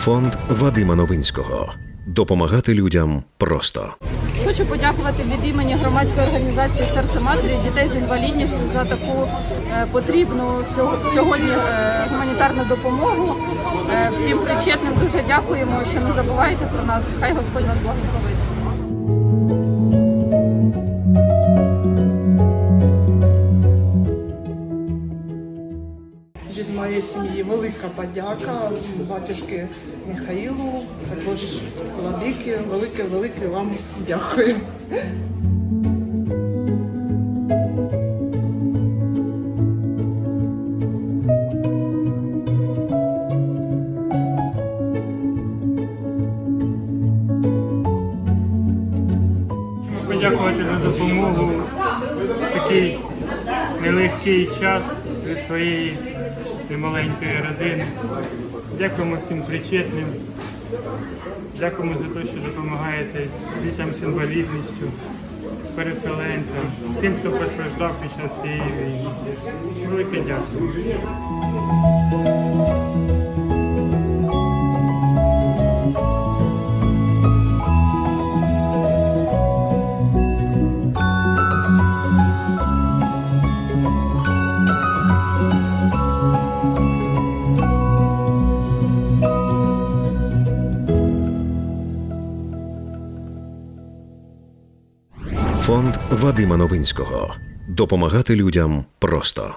Фонд Вадима Новинського. Допомагати людям просто. Хочу подякувати від імені громадської організації Серце матері дітей з інвалідністю за таку е, потрібну сьогодні е, гуманітарну допомогу. Е, Всім причетним дуже дякуємо, що не забуваєте про нас. Хай Господь вас благословить. Моєї сім'ї велика подяка батюшки Михаїлу, також Владики. Велике, велике вам дякую. подякувати за допомогу в такий нелегкий час від своєї немаленької родини. Дякуємо всім причетним. Дякуємо за те, що допомагаєте дітям з інвалідністю, переселенцям, всім, хто постраждав під час цієї війни. Велике дякую. Фонд Вадима Новинського. Допомагати людям просто.